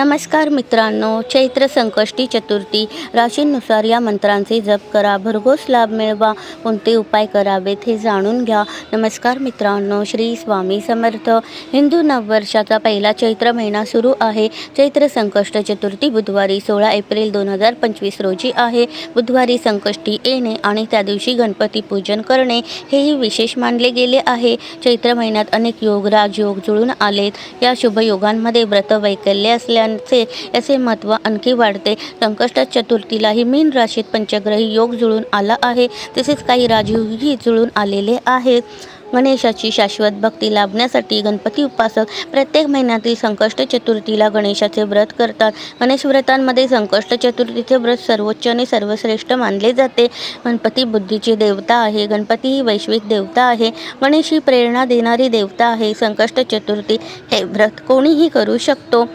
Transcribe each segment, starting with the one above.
नमस्कार मित्रांनो चैत्र संकष्टी चतुर्थी राशीनुसार या मंत्रांचे जप करा भरघोस लाभ मिळवा कोणते उपाय करावेत हे जाणून घ्या. नमस्कार मित्रांनो श्री स्वामी समर्थ. हिंदू नववर्षाचा पहिला चैत्र महिना सुरू आहे. चैत्र संकष्ट चतुर्थी बुधवारी सोळा एप्रिल दोन हजार पंचवीस रोजी आहे. बुधवारी संकष्टी येणे आणि त्या दिवशी गणपती पूजन करणे हेही विशेष मानले गेले आहे. चैत्र महिन्यात अनेक योग राजयोग जुळून आलेत. या शुभयोगांमध्ये व्रत वैकल्य असल्याने याचे महत्त्व आणखी वाढते. संकष्ट चतुर्थीलाही मीन राशीत पंचग्रही योग जुळून आला आहे. तसेच काही राजयोगही जुळून आलेले आहेत. गणेशाची शाश्वत भक्ती लाभण्यासाठी गणपती उपासक प्रत्येक महिन्यातील संकष्ट चतुर्थीला गणेशाचे व्रत करतात. गणेश व्रतांमध्ये संकष्ट चतुर्थीचे व्रत सर्वोच्च आणि सर्वश्रेष्ठ मानले जाते. गणपती बुद्धीची देवता आहे. गणपती ही वैश्विक देवता आहे. गणेश ही प्रेरणा देणारी देवता आहे. संकष्ट चतुर्थी हे व्रत कोणीही करू शकतो.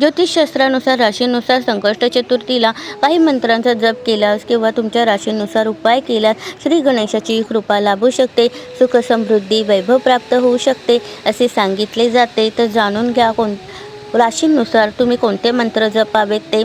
ज्योतिषशास्त्रानुसार राशीनुसार संकष्ट चतुर्थीला काही मंत्रांचा जप केल्यास किंवा तुमच्या राशीनुसार उपाय केल्यास श्री गणेशाची कृपा लाभू शकते सुख समृद्धी वैभव प्राप्त होऊ शकते असे सांगितले जाते. तर जाणून घ्या कोण राशीनुसार तुम्ही कोणते मंत्र जपावेत ते.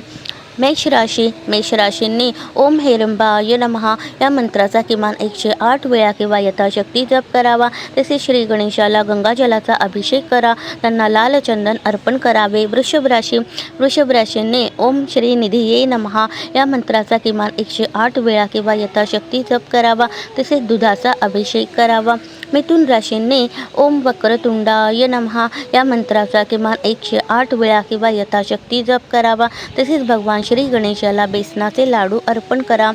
मेष राशी मेष राशींनी ओम हेरंबाय नमहा. या मंत्राचा किमान एकशे आठ वेळा किंवा यथाशक्ती जप करावा. तसेच श्री गणेशाला गंगाजलाचा अभिषेक करा. त्यांना लाल चंदन अर्पण करावे. वृषभ राशी वृषभ राशींनी ओम श्री निधिये नमहा. या मंत्राचा किमान एकशे आठ वेळा किंवा यथाशक्ती जप करावा. तसेच दुधाचा अभिषेक करावा. मिथुन राशींनी ओम वक्रतुंडाय नमहा या मंत्राचा किमान एकशे आठ वेळा किंवा यथाशक्ती जप करावा. तसेच भगवान श्री गणेशाला बेसनाचे लाडू अर्पण करा.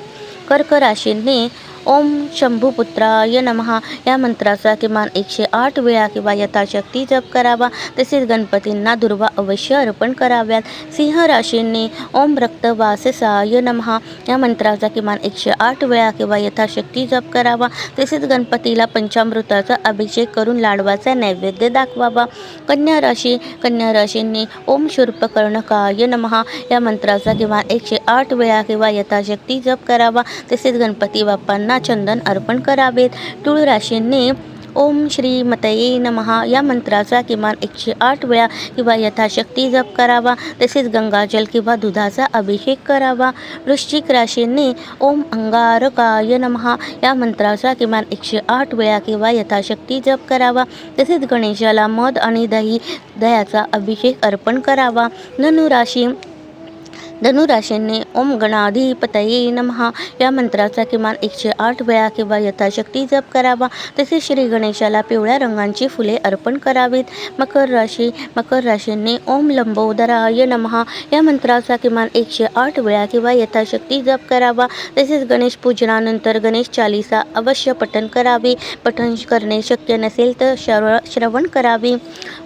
कर्क राशींनी ओम शंभूपुत्राय नमहा या मंत्राचा किमान एकशे आठ वेळा किंवा यथाशक्ती जप करावा. तसेच गणपतींना दुर्वा अवश्य अर्पण कराव्यात. सिंह राशींनी ओम रक्तवाससाय नमहा या मंत्राचा किमान एकशे आठ वेळा किंवा यथाशक्ती जप करावा. तसेच गणपतीला पंचामृताचा अभिषेक करून लाडवाचा नैवेद्य दाखवावा. कन्या राशी कन्या राशींनी ओम शूर्पकर्णकाय नमहा या मंत्राचा किमान एकशे आठ वेळा किंवा यथाशक्ती जप करावा. तसेच गणपती बाप्पांना चंदन अर्पण करावेत. तुळ राशींनी ओम श्री मतये नमहा या मंत्राचा किमान एकशे आठ वेळा किंवा यथाशक्ती जप करावा. तसेच गंगाजल किंवा दुधाचा अभिषेक करावा. वृश्चिक राशींनी ओम अंगारकाय नमहा या मंत्राचा किमान एकशे आठ वेळा किंवा यथाशक्ती जप करावा. तसेच गणेशाला मध आणि दही दह्याचा अभिषेक अर्पण करावा. धनुराशी धनुराशींनी ओम गणाधिपतये नमहा या मंत्राचा किमान एकशे आठ वेळा किंवा यथाशक्ती जप करावा. तसेच श्री गणेशाला पिवळ्या रंगांची फुले अर्पण करावीत. मकर राशी मकर राशींनी ओम लंबोदराय नमहा या मंत्राचा किमान एकशे आठ वेळा किंवा यथाशक्ती जप करावा. तसेच गणेश पूजनानंतर गणेश चालिसा अवश्य पठन करावे. पठन करणे शक्य नसेल तर श्रव श्रवण करावे.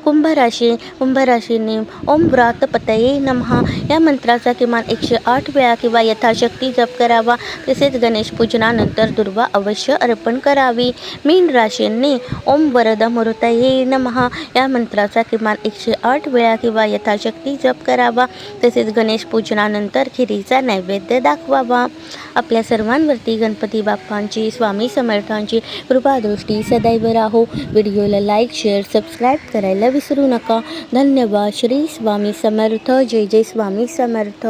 कुंभ राशी कुंभ राशींनी ओम व्रातपतये नमहा या मंत्राचा किमान एकशे आठ वेळा किंवा यथाशक्ती जप करावा. तसेच गणेश पूजनानंतर दुर्वा अवश्य अर्पण करावी. मीन राशींनी ओम वरदमृतये नमहा या मंत्राचा किमान एकशे आठ वेळा किंवा यथाशक्ती जप करावा. तसेच गणेश पूजनानंतर खिरीचा नैवेद्य दाखवावा. आपल्या सर्वांवरती गणपती बाप्पांची स्वामी समर्थांची कृपादृष्टी सदैव राहो. व्हिडिओला लाईक शेअर सबस्क्राईब करायला विसरू नका. धन्यवाद. श्री स्वामी समर्थ. जय जय स्वामी समर्थ.